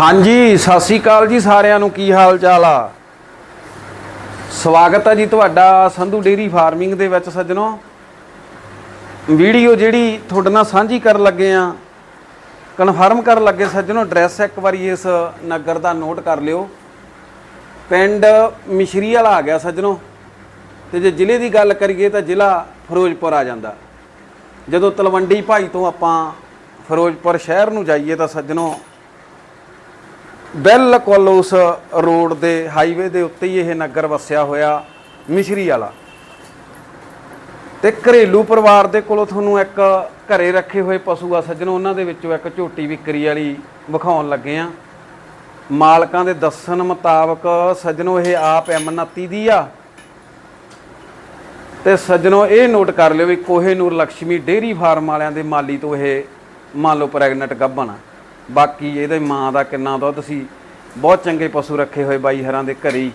ਹਾਂਜੀ, ਸਤਿ ਸ੍ਰੀ ਅਕਾਲ ਜੀ ਸਾਰਿਆਂ ਨੂੰ। ਕੀ ਹਾਲ ਚਾਲ ਆ? ਸਵਾਗਤ ਹੈ ਜੀ ਤੁਹਾਡਾ ਸੰਧੂ ਡੇਰੀ ਫਾਰਮਿੰਗ ਦੇ ਵਿੱਚ ਸੱਜਣੋ। ਵੀਡੀਓ ਜਿਹੜੀ ਤੁਹਾਡੇ ਨਾਲ ਸਾਂਝੀ ਕਰਨ ਲੱਗੇ ਆ, ਕਨਫਰਮ ਕਰਨ ਲੱਗੇ ਸੱਜਣੋ, ਐਡਰੈਸ ਇੱਕ ਵਾਰੀ ਇਸ ਨਗਰ ਦਾ ਨੋਟ ਕਰ ਲਿਓ। ਪਿੰਡ ਮਿਸ਼ਰੀ ਵਾਲਾ ਆ ਗਿਆ ਸੱਜਣੋ। ਤੇ ਜੇ ਜ਼ਿਲ੍ਹੇ ਦੀ ਗੱਲ ਕਰੀਏ ਤਾਂ ਜ਼ਿਲ੍ਹਾ ਫਿਰੋਜ਼ਪੁਰ ਆ ਜਾਂਦਾ। ਜਦੋਂ ਤਲਵੰਡੀ ਭਾਈ ਤੋਂ ਆਪਾਂ ਫਿਰੋਜ਼ਪੁਰ ਸ਼ਹਿਰ ਨੂੰ ਜਾਈਏ ਤਾਂ ਸੱਜਣੋ ਬਿਲਕੁਲ ਉਸ ਰੋਡ ਦੇ ਹਾਈਵੇ ਦੇ ਉੱਤੇ ਹੀ ਇਹ ਨਗਰ ਵਸਿਆ ਹੋਇਆ ਮਿਸ਼ਰੀ ਵਾਲਾ। ਤੇ ਘਰੇਲੂ ਪਰਿਵਾਰ ਦੇ ਕੋਲੋਂ ਤੁਹਾਨੂੰ ਇੱਕ ਘਰੇ ਰੱਖੇ ਹੋਏ ਪਸ਼ੂ ਆ ਸੱਜਣੋ, ਉਹਨਾਂ ਦੇ ਵਿੱਚੋਂ ਇੱਕ ਝੋਟੀ ਵਿਕਰੀ ਵਾਲੀ ਵਿਖਾਉਣ ਲੱਗੇ ਆ। ਮਾਲਕਾਂ ਦੇ ਦੱਸਣ ਮੁਤਾਬਕ ਸੱਜਣੋ, ਇਹ ਆਪ M29 ਦੀ ਆ। ਤੇ ਸੱਜਣੋ, ਇਹ ਨੋਟ ਕਰ ਲਿਓ ਵੀ ਕੋਹੇ ਕੋਹੇਨੂਰ ਲక్ష్ਮੀ ਡੇਰੀ ਫਾਰਮ ਵਾਲਿਆਂ ਦੇ ਮਾਲੀ ਤੋਂ ਇਹ ਮੰਨ ਲਓ ਪ੍ਰੈਗਨੈਂਟ ਗੱਭਣ ਆ। ਬਾਕੀ ਇਹਦੇ ਮਾਂ ਦਾ ਕਿੰਨਾ ਦੁੱਧ ਸੀ ਬਹੁਤ ਚੰਗੇ ਪਸ਼ੂ ਰੱਖੇ ਹੋਏ ਬਾਈ ਹਰਾਂ ਦੇ ਘਰੇ।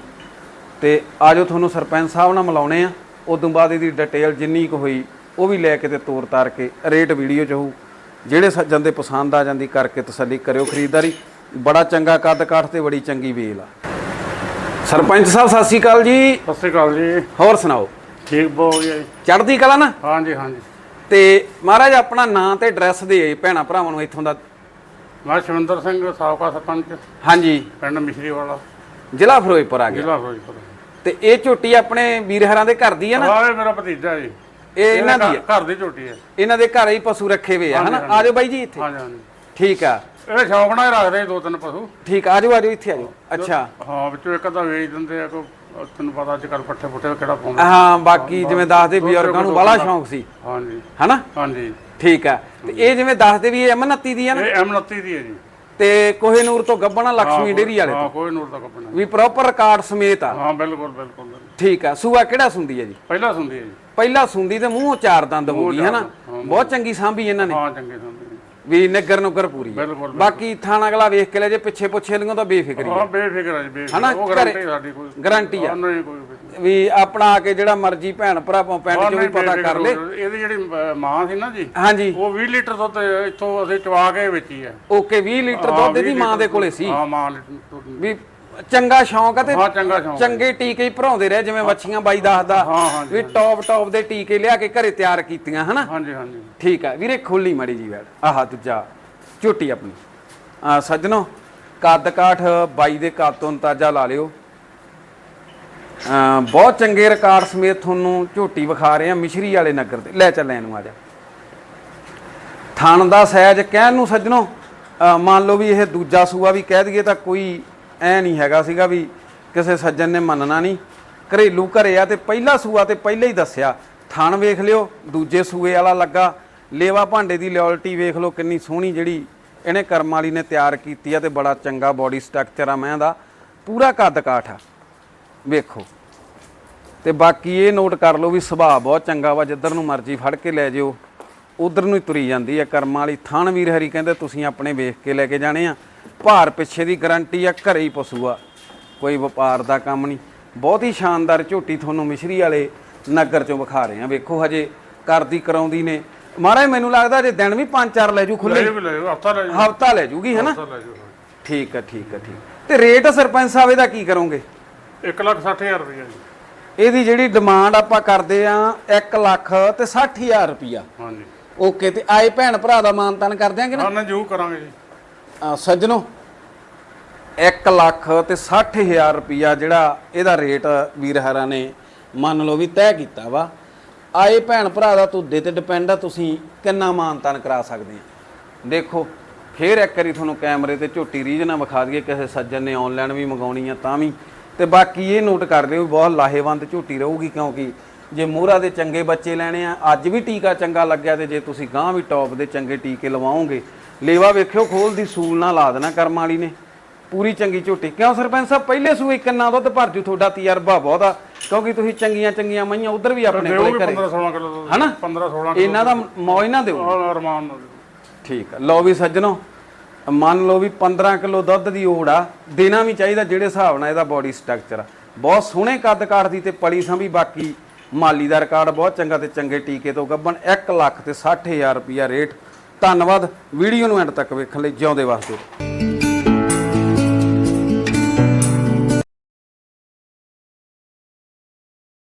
ਤੇ ਆਜੋ ਤੁਹਾਨੂੰ ਸਰਪੰਚ ਸਾਹਿਬ ਨਾਲ ਮਿਲਾਉਣੇ ਆ। ਉਦੋਂ ਬਾਅਦ ਇਹਦੀ ਡਿਟੇਲ ਜਿੰਨੀ ਕੁ ਹੋਈ ਉਹ ਵੀ ਲੈ ਕੇ ਤੇ ਤੋਰ ਤਾਰ ਕੇ ਰੇਟ ਵੀਡੀਓ 'ਚ ਹੋਊ। ਜਿਹੜੇ ਸੱਜਣ ਦੇ ਪਸੰਦ ਆ ਜਾਂਦੀ ਕਰਕੇ ਤਸੱਲੀ ਕਰਿਓ ਖਰੀਦਦਾਰੀ। ਬੜਾ ਚੰਗਾ ਕੱਦ ਕਾਠ ਤੇ ਬੜੀ ਚੰਗੀ ਵੇਲ ਆ। ਸਰਪੰਚ ਸਾਹਿਬ ਸਤਿ ਸ਼੍ਰੀ ਅਕਾਲ ਜੀ। ਸਤਿ ਸ਼੍ਰੀ ਅਕਾਲ ਜੀ। ਹੋਰ ਸੁਣਾਓ? ਠੀਕ ਬਹੁਤ ਵਧੀਆ ਜੀ। ਚੜ੍ਹਦੀ ਕਲਾ ਨਾ? ਹਾਂਜੀ ਹਾਂਜੀ। ਤੇ ਮਹਾਰਾਜ ਆਪਣਾ ਨਾਂ ਤੇ ਐਡਰੈਸ ਦੇ ਭੈਣਾ ਭਰਾਵਾਂ ਨੂੰ ਇੱਥੋਂ ਦਾ ਮੈਂ ਸ਼ਵਿੰਦਰ ਸਿੰਘ ਸਾਬਕਾ ਸਰਪੰਚ ਹਾਂਜੀ। ਪਿੰਡ ਮਿਸ਼ਰੀ ਵਾਲਾ ਜ਼ਿਲ੍ਹਾ ਫਿਰੋਜ਼ਪੁਰ ਆ ਗਿਆ। ਜ਼ਿਲ੍ਹਾ ਫਿਰੋਜ਼ਪੁਰ। ਤੇ ਇਹ ਝੋਟੀ ਆਪਣੇ ਵੀਰ ਹਰਾਂ ਦੇ ਘਰ ਦੀ ਆ ਨਾ? ਆਹ ਇਹ ਮੇਰਾ ਭਤੀਜਾ ਜੀ। ਇਹ ਇਹਨਾਂ ਦੀ ਆ? ਘਰ- ਦੀ ਝੋਟੀ ਹੈ ਇਹਨਾਂ ਦੇ ਘਰ ਹੀ ਪਸ਼ੂ ਰੱਖੇ ਹੋਏ ਆ ਹਨਾ? ਹਾਂਜੀ, ਆਜੋ ਬਾਈ ਜੀ ਇੱਥੇ। ਹਾਂਜੀ ਹਾਂਜੀ। ਠੀਕ ਆ। ਇਹ ਸ਼ੌਂਕ ਨਾਲ ਹੀ ਰੱਖਦੇ ਦੋ ਤਿੰਨ ਪਸ਼ੂ। ਠੀਕ ਆ, ਆਜੋ ਆਜੋ ਇੱਥੇ ਆਜੋ ਅੱਛਾ। ਹਾਂ ਵਿੱਚੋਂ ਇੱਕ ਅੱਧਾ ਵੇਚ ਦਿੰਦੇ ਆ ਕੋ ਤੈਨੂੰ ਪਤਾ ਅੱਜ ਕੱਲ ਪੱਠੇ ਪੁੱਠੇ ਕਿਹੜਾ ਪਾਉਂਦੇ। ਹਾਂ ਬਾਕੀ ਜਿਵੇਂ ਦੱਸਦੇ ਬਜ਼ੁਰਗਾਂ ਨੂੰ ਬੜਾ ਸ਼ੌਂਕ ਸੀ। ਹਾਂਜੀ। ਹਨਾ? ਹਾਂਜੀ। ਠੀਕ ਆ ਤੇ ਇਹ ਜਿਵੇਂ ਦੱਸਦੇ ਵੀ ਇਹ M29 ਦੀ ਆ ਨਾ? ਇਹ M29 ਦੀ ਹੈ ਜੀ। ਤੇ ਕੋਹੇਨੂਰ ਤੋਂ ਗੱਬਣਾ ਲక్ష్ਮੀ ਡੇਰੀ ਵਾਲੇ ਹਾਂ ਕੋਈ ਨੂਰ ਦਾ ਕੱਪਣਾ ਵੀ ਪ੍ਰੋਪਰ ਰਿਕਾਰਡ ਸਮੇਤ ਆ। ਹਾਂ ਬਿਲਕੁਲ ਬਿਲਕੁਲ ਬਿਲਕੁਲ। ਠੀਕ ਆ ਸੂਆ ਕਿਹੜਾ ਸੁੰਦੀ ਆ ਜੀ? ਪਹਿਲਾਂ ਸੁਣਦੀ ਹੈ ਜੀ। ਪਹਿਲਾ ਸੁੰਦੀ ਤੇ ਮੂੰਹ ਚਾਰ ਦੰਦ ਹੋ ਗਈ ਹਨਾ? ਬਹੁਤ ਚੰਗੀ ਸਾਂਭੀ ਇਹਨਾਂ ਨੇ। ਹਾਂ ਚੰਗੇ ਸੁਣਦੀ ਵੀ ਨਿੱਗਰ ਨੁੱਗਰ ਪੂਰੀ ਆ। ਬਿਲਕੁਲ ਬਾਕੀ ਥਾਣਾ ਅਗਲਾ ਵੇਖ ਕੇ ਲੈ ਜੇ ਪਿੱਛੇ ਪੁੱਛੇ ਲਿਓ ਤਾਂ ਬੇਫਿਕਰੀ ਹਾਂ ਬੇਫਿਕਰ ਹੈ ਜੀ ਹਨਾ, ਬੇਫਿਕਰ ਉਹ ਘਰੇ- ਗਰੰਟੀ ਸਾਡੀ ਕੋਈ ਗਾਰੰਟੀ ਆ। ਹਾਂ, ਨਹੀਂ ਕੋਈ ਵੀ ਆਪਣਾ ਆ ਕੇ ਜਿਹੜਾ ਮਰਜ਼ੀ ਭੈਣ ਭਰਾ ਪਿੰਡ ਚੋਂ ਵੀ ਪਤਾ ਕਰ ਲੇ। ਇਹਦੀ ਜਿਹੜੀ ਮਾਂ ਸੀ ਨਾ ਜੀ ਹਾਂਜੀ। ਉਹ 20 ਲੀਟਰ ਦੁੱਧ ਇੱਥੋਂ ਅਸੀਂ ਚਵਾ ਕੇ ਵੇਚੀ ਹੈ। ਓਕੇ 20 ਲੀਟਰ ਦੁੱਧ ਦੀ ਮਾਂ ਦੇ ਕੋਲੇ ਸੀ। ਹਾਂ ਮਾਂ। ਵੀ ਚੰਗਾ ਸ਼ੌਂਕ ਆ ਤੇ ਚੰਗਾ ਟੀਕੇ ਹੀ ਭਰਾਉਂਦੇ ਰਹੇ ਜਿਵੇਂ ਵੱਛੀਆਂ ਬਾਈ ਦੱਸਦਾ ਵੀ ਟੌਪ ਟੌਪ ਦੇ ਟੀਕੇ ਲਿਆ ਕੇ ਘਰੇ ਤਿਆਰ ਕੀਤੀਆਂ ਹਨਾ? ਹਾਂਜੀ ਹਾਂਜੀ ਠੀਕ ਆ ਵੀਰੇ ਖੋਲੀ ਮੜੀ ਜੀ ਵੈੜ ਆਹ ਦੂਜਾ ਝੋਟੀ ਆਪਣੀ। ਆ ਸੱਜਣੋ ਕੱਦ ਕਾਠ ਬਾਈ ਦੇ ਕੱਦ ਤੋਂ ਅੰਦਾਜ਼ਾ ਲਾ ਲਿਓ। ਬਹੁਤ ਚੰਗੇ ਰਿਕਾਰਡ ਸਮੇਤ ਤੁਹਾਨੂੰ ਝੋਟੀ ਵਿਖਾ ਰਹੇ ਆ ਮਿਸ਼ਰੀ ਵਾਲੇ ਨਗਰ ਦੇ। ਲੈ ਚੱਲ ਇਹਨੂੰ ਆ ਜਾ। ਥਣ ਦਾ ਸਾਈਜ਼ ਕਹਿਣ ਨੂੰ ਸੱਜਣੋ ਮੰਨ ਲਓ ਵੀ ਇਹ ਦੂਜਾ ਸੂਆ ਵੀ ਕਹਿ ਦਈਏ ਤਾਂ ਕੋਈ ਐ ਨਹੀਂ ਹੈਗਾ ਸੀਗਾ ਵੀ ਕਿਸੇ ਸੱਜਣ ਨੇ ਮੰਨਣਾ ਨਹੀਂ। ਘਰੇਲੂ ਘਰੇ ਆ ਤੇ ਪਹਿਲਾ ਸੂਆ ਤੇ ਪਹਿਲਾਂ ਹੀ ਦੱਸਿਆ। ਥਣ ਵੇਖ ਲਿਓ, ਦੂਜੇ ਸੂਏ ਵਾਲਾ ਲੱਗਾ। ਲੇਵਾ ਭਾਂਡੇ ਦੀ ਲਿਓਲਟੀ ਵੇਖ ਲਓ ਕਿੰਨੀ ਸੋਹਣੀ ਜਿਹੜੀ ਇਹਨੇ ਕਰਮ ਵਾਲੀ ਨੇ ਤਿਆਰ ਕੀਤੀ ਆ ਤੇ ਬੜਾ ਚੰਗਾ ਬਾਡੀ ਸਟਰਕਚਰ ਆ ਮੈਂ ਦਾ ਪੂਰਾ ਕੱਦ ਕਾਠ ਆ। ਵੇਖੋ। ਤੇ ਬਾਕੀ ਇਹ ਨੋਟ ਕਰ ਲਓ ਵੀ ਸੁਭਾਅ ਬਹੁਤ ਚੰਗਾ ਵਾ ਜਿੱਧਰ ਨੂੰ ਮਰਜ਼ੀ ਫੜ ਕੇ ਲੈ ਜਿਓ। ਉਧਰ ਨੂੰ ਹੀ ਤੁਰੀ ਜਾਂਦੀ ਆ ਕਰਮਾਂ ਵਾਲੀ ਥਣ ਵੀਰ ਹਰੀ ਕਹਿੰਦੇ ਤੁਸੀਂ ਆਪਣੇ ਵੇਖ ਕੇ ਲੈ ਕੇ ਜਾਣੇ ਆ। ਭਾਰ ਪਿੱਛੇ ਦੀ ਗਾਰੰਟੀ ਆ ਘਰੇ ਹੀ ਪਸ਼ੂ ਆ। ਕੋਈ ਵਪਾਰ ਦਾ ਕੰਮ ਨਹੀਂ। ਬਹੁਤ ਹੀ ਸ਼ਾਨਦਾਰ ਝੋਟੀ ਤੁਹਾਨੂੰ ਮਿਸ਼ਰੀ ਵਾਲੇ ਨਗਰ ਚੋਂ ਵਿਖਾ ਰਹੇ ਆ। ਵੇਖੋ ਹਜੇ ਕਰਦੀ ਕਰਾਉਂਦੀ ਨੇ। ਮਹਾਰਾਜ ਮੈਨੂੰ ਲੱਗਦਾ ਜੇ ਦਿਨ ਵੀ ਪੰਜ ਚਾਰ ਲੈ ਜੂ ਖੁੱਲੇ ਲੈ ਹਫਤਾ ਲੈ ਜਾਓ ਹਫਤਾ ਲੈ ਜੂਗੀ ਹੈਨਾ ਠੀਕ ਆ ਠੀਕ ਆ ਠੀਕ ਤੇ ਰੇਟ ਸਰਪੰਚ ਸਾਹਿਬ ਇਹਦਾ ਕੀ ਕਰੋਗੇ? 1 ਲੱਖ 60000 ਰੁਪਏ ਜੀ। ਇਹਦੀ ਜਿਹੜੀ ਡਿਮਾਂਡ ਆਪਾਂ ਕਰਦੇ ਆ 1 ਲੱਖ ਤੇ 60000 ਰੁਪਿਆ ਹਾਂਜੀ। ਓਕੇ ਤੇ ਆਏ ਭੈਣ ਭਰਾ ਦਾ ਮਾਨਤਾਨ ਕਰ ਦਿਆਂਗੇ ਨਾ? ਹਾਂ ਜੂ ਕਰਾਂਗੇ ਜੀ। ਆ, ਸੱਜਣੋ 1 ਲੱਖ ਤੇ 60000 ਰੁਪਿਆ ਜਿਹੜਾ ਇਹਦਾ ਰੇਟ ਵੀਰ ਹਰਾਂ ਨੇ ਮੰਨ ਲਓ ਵੀ ਤੈਅ ਕੀਤਾ ਵਾ। ਆਏ ਭੈਣ ਭਰਾ ਦਾ ਤੁਹਾਡੇ ਤੇ ਡਿਪੈਂਡ ਆ ਤੁਸੀਂ ਕਿੰਨਾ ਮਾਨਤਾਨ ਕਰਾ ਸਕਦੇ ਆ? ਦੇਖੋ ਫੇਰ ਇੱਕ ਵਾਰੀ ਤੁਹਾਨੂੰ ਕੈਮਰੇ ਤੇ ਝੋਟੀ ਰੀਝ ਨਾ ਵਿਖਾ ਦਈਏ ਕਿਸੇ ਸੱਜਣ ਨੇ ਆਨਲਾਈਨ ਵੀ ਮੰਗਾਉਣੀ ਆ ਤਾਂ ਵੀ ਤੇ ਬਾਕੀ ਇਹ ਨੋਟ ਕਰ ਲਿਓ ਬਹੁਤ ਲਾਹੇਵੰਦ ਝੋਟੀ ਰਹੂਗੀ ਕਿਉਂਕਿ ਜੇ ਮੋਹਰਾ ਦੇ ਚੰਗੇ ਬੱਚੇ ਲੈਣੇ ਆ ਅੱਜ ਵੀ ਟੀਕਾ ਚੰਗਾ ਲੱਗਿਆ ਤੇ ਜੇ ਤੁਸੀਂ ਗਾਂ ਵੀ ਟੌਪ ਦੇ ਚੰਗੇ ਟੀਕੇ ਲਵਾਓਗੇ ਲੇਵਾ ਵੇਖਿਓ ਖੋਲ ਦੀ ਸੂਲ ਨਾਲ ਲਾ ਦੇਣਾ ਕਰਮ ਵਾਲੀ ਨੇ। ਪੂਰੀ ਚੰਗੀ ਝੋਟੀ ਕਿਉਂ ਸਰਪੰਚ ਸਾਹਿਬ ਪਹਿਲੇ ਸੂਏ ਕਿੰਨਾ ਦੁੱਧ ਭਰ ਜੂ ਤੁਹਾਡਾ ਤਜਰਬਾ ਬਹੁਤ ਕਿਉਂਕਿ ਤੁਸੀਂ ਚੰਗੀਆਂ ਚੰਗੀਆਂ ਮਈਆਂ ਉਧਰ ਵੀ ਆਪਣੇ ਕੋਲੇ ਘਰੇ। 15 16 ਕਿਲੋ ਦੁੱਧ। ਹਨਾ? 15 16 ਕਿਲੋ ਇਹਨਾਂ ਦਾ ਮੌਜ ਨਾ ਨਾਲ। ਦਿਓ। ਠੀਕ ਆ। ਲਓ ਵੀ ਸੱਜਣੋ ਮੰਨ ਲਓ ਵੀ 15 ਕਿਲੋ ਦੁੱਧ ਦੀ ਓੜ ਆ, ਦੇਣਾ ਵੀ ਚਾਹੀਦਾ ਜਿਹੜੇ ਹਿਸਾਬ ਨਾਲ ਇਹਦਾ ਬਾਡੀ ਸਟਰਕਚਰ ਆ। ਬਹੁਤ ਸੋਹਣੇ ਕੱਦ ਕਾਠ ਦੀ ਤੇ ਪਲੀ ਸੰਭੀ, ਬਾਕੀ ਮਾਲੀ ਦਾ ਰਿਕਾਰਡ ਬਹੁਤ ਚੰਗਾ ਤੇ ਚੰਗੇ ਟੀਕੇ ਤੋਂ ਗੱਬਣ 1 ਲੱਖ ਤੇ 60000 ਰੁਪਿਆ ਰੇਟ ਧੰਨਵਾਦ, ਵੀਡੀਓ ਨੂੰ ਐਂਡ ਤੱਕ ਵੇਖਣ ਲਈ ਜਿਉਂਦੇ ਵਾਸਤੇ।